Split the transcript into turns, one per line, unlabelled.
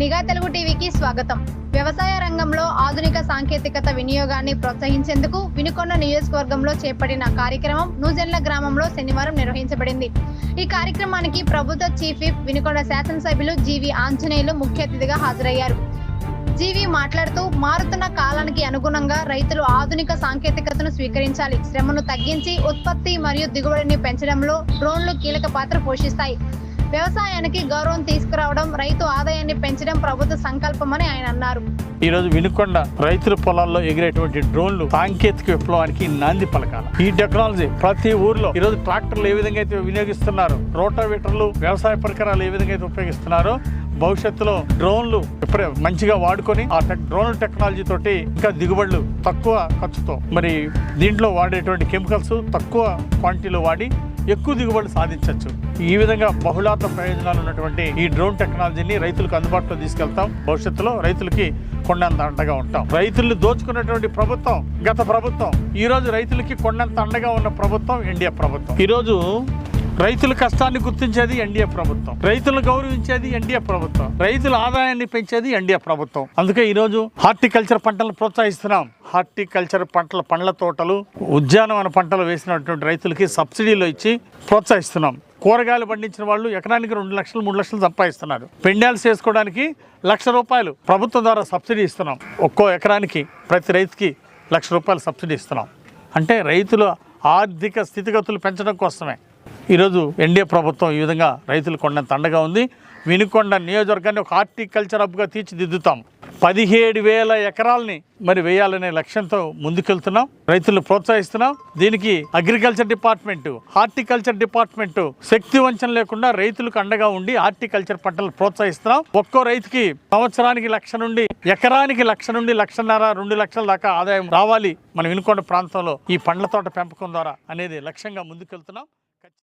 నిఘా తెలుగు టీవీకి స్వాగతం. వ్యవసాయ రంగంలో ఆధునిక సాంకేతికత వినియోగాన్ని ప్రోత్సహించేందుకు వినుకొండ నియోజకవర్గంలో చేపట్టిన కార్యక్రమం నూజెన్ల గ్రామంలో శనివారం నిర్వహించబడింది. ఈ కార్యక్రమానికి ప్రభుత్వ చీఫ్ విప్ వినుకొండ శాసనసభ్యులు జీవి ఆంజనేయులు ముఖ్య అతిథిగా హాజరయ్యారు. జీవి మాట్లాడుతూ మారుతున్న కాలానికి అనుగుణంగా రైతులు ఆధునిక సాంకేతికతను స్వీకరించాలి. శ్రమను తగ్గించి ఉత్పత్తి మరియు దిగుబడిని పెంచడంలో డ్రోన్లు కీలక పాత్ర పోషిస్తాయి. వ్యవసాయానికి గౌరవం తీసుకురావడం రైతు ఆదాయాన్ని పెంచడం ప్రభుత్వ సంకల్పమని ఆయన అన్నారు.
ఈ రోజు వినుకొండ రైతుల పొలాల్లో ఎగిరేటువంటి డ్రోన్లు సాంకేతిక విప్లవానికి నాంది పలకాల. ఈ టెక్నాలజీ ప్రతి ఊర్లో ఈ రోజు ట్రాక్టర్లు ఏ విధంగా అయితే వినియోగిస్తున్నారు రోటావేటర్లు వ్యవసాయ పరికరాలు ఏ విధంగా అయితే ఉపయోగిస్తున్నారో భవిష్యత్తులో డ్రోన్లు ఇప్పుడే మంచిగా వాడుకొని ఆ డ్రోన్ టెక్నాలజీ తోటి ఇంకా దిగుబడులు తక్కువ ఖర్చుతో మరి దీంట్లో వాడేటువంటి కెమికల్స్ తక్కువ క్వాంటిటీలో వాడి ఎక్కువ దిగుబడి సాధించవచ్చు ఈ విధంగా బహుళార్థ ప్రయోజనాలు ఉన్నటువంటి ఈ డ్రోన్ టెక్నాలజీని రైతులకు అందుబాటులో తీసుకెళ్తాం. భవిష్యత్తులో రైతులకి కొండంత అండగా ఉంటాం. రైతులు దోచుకున్నటువంటి ప్రభుత్వం గత ప్రభుత్వం ఈ రోజు రైతులకి కొండంత అండగా ఉన్న ప్రభుత్వం ఎన్డీఏ ప్రభుత్వం. ఈరోజు రైతుల కష్టాన్ని గుర్తించేది ఎన్డీఏ ప్రభుత్వం. రైతులను గౌరవించేది ఎన్డీఏ ప్రభుత్వం. రైతుల ఆదాయాన్ని పెంచేది ఎన్డీఏ ప్రభుత్వం. అందుకే ఈరోజు హార్టికల్చర్ పంటలను ప్రోత్సహిస్తున్నాం. హార్టికల్చర్ పంటల పండ్ల తోటలు ఉద్యానవన పంటలు వేసినటువంటి రైతులకి సబ్సిడీలు ఇచ్చి ప్రోత్సహిస్తున్నాం. కూరగాయలు పండించిన వాళ్ళు ఎకరానికి రెండు లక్షలు మూడు లక్షలు సంపాదిస్తున్నారు. పెండాల్స్ చేసుకోవడానికి లక్ష రూపాయలు ప్రభుత్వం ద్వారా సబ్సిడీ ఇస్తున్నాం. ఒక్కో ఎకరానికి ప్రతి రైతుకి లక్ష రూపాయలు సబ్సిడీ ఇస్తున్నాం. అంటే రైతుల ఆర్థిక స్థితిగతులు పెంచడం కోసమే. ఈరోజు ఎన్డీఏ ప్రభుత్వం ఈ విధంగా రైతులు కొండంత తండగా ఉంది. వినుకొండ నియోజకవర్గాన్ని ఒక హార్టికల్చర్ హబ్గా తీర్చిదిద్దుతాం. పదిహేడు వేల ఎకరాలని మరి వేయాలనే లక్ష్యంతో ముందుకెళ్తున్నాం. రైతులను ప్రోత్సహిస్తున్నాం. దీనికి అగ్రికల్చర్ డిపార్ట్మెంట్ హార్టికల్చర్ డిపార్ట్మెంట్ శక్తి వంచన లేకుండా రైతులకు అండగా ఉండి హార్టికల్చర్ పంటలు ప్రోత్సహిస్తున్నాం. ఒక్కో రైతుకి సంవత్సరానికి లక్ష నుండి ఎకరానికి లక్ష నుండి లక్షన్నర రెండు లక్షల దాకా ఆదాయం రావాలి మన వినుకొండ ప్రాంతంలో ఈ పండ్ల తోట పెంపకం ద్వారా అనేది లక్ష్యంగా ముందుకెళ్తున్నాం.